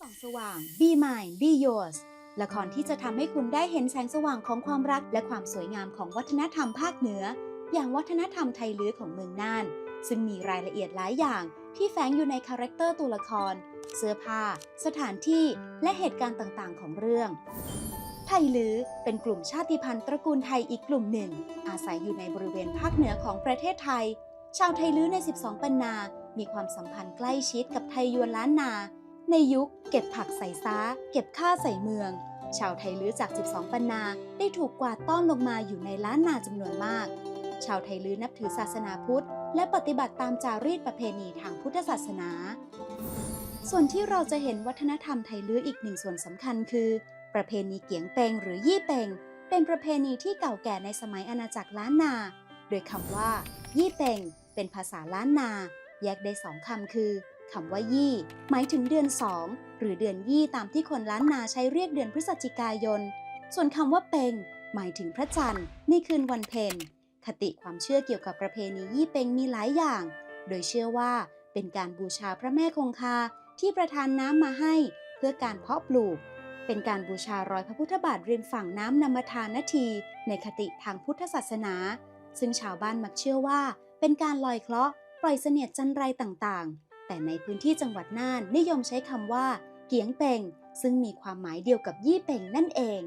ส่องสว่าง Be Mine Be Yours ละครที่จะทำให้คุณได้เห็นแสงสว่างของความรัก และความสวยงามของวัฒนธรรมภาคเหนือ อย่างวัฒนธรรมไทยลื้อของเมืองน่าน ซึ่งมีรายละเอียดหลายอย่างที่แฝงอยู่ในคาแรคเตอร์ตัวละคร เสื้อผ้า สถานที่ และเหตุการณ์ต่างๆ ของเรื่อง ไทยลื้อเป็นกลุ่มชาติพันธุ์ตระกูลไทยอีกกลุ่มหนึ่ง อาศัยอยู่ในบริเวณภาคเหนือของประเทศไทย ชาวไทยลื้อใน 12 ปันนา มีความสัมพันธ์ใกล้ชิดกับไทยยวนล้านนา ในยุคเก็บผักใส่ซ้า เก็บข้าใส่เมือง ชาวไทยลื้อจาก 12 ปันนาได้ถูกกวาดต้อนลงมาอยู่ในล้านนาจำนวนมาก ชาวไทยลื้อนับถือศาสนาพุทธ และปฏิบัติตามจารีตประเพณีทางพุทธศาสนา ส่วนที่เราจะเห็นวัฒนธรรมไทยลื้ออีกหนึ่งส่วนสำคัญคือ ประเพณีเกียงเปงหรือยี่เปงเป็นประเพณีที่เก่าแก่ในสมัยอาณาจักรล้านนา โดยคำว่า ยี่เปงเป็นภาษาล้านนา แยกได้สองคำคือ คำว่ายี่ หมายถึงเดือนสองหรือเดือนยี่ตามที่คนล้านนาใช้เรียกเดือนพฤศจิกายน ส่วนคำว่าเปงหมายถึงพระจันทร์ในคืนวันเพ็ญคติความเชื่อเกี่ยวกับประเพณียี่เปงมีหลายอย่าง โดยเชื่อว่าเป็นการบูชาพระแม่คงคาที่ประทานน้ำมาให้เพื่อการเพาะปลูก เป็นการบูชารอยพระพุทธบาทริมฝั่งน้ำนำมาทานนาที ในคติทางพุทธศาสนา ซึ่งชาวบ้านมักเชื่อว่า เป็นการลอยเคราะห์ปล่อยเสนียดจันไรต่างๆ แต่ในพื้นที่จังหวัดน่านนิยมใช้คำว่า เกียงเป่งซึ่งมีความหมายเดียวกับยี่เป่งนั่นเอง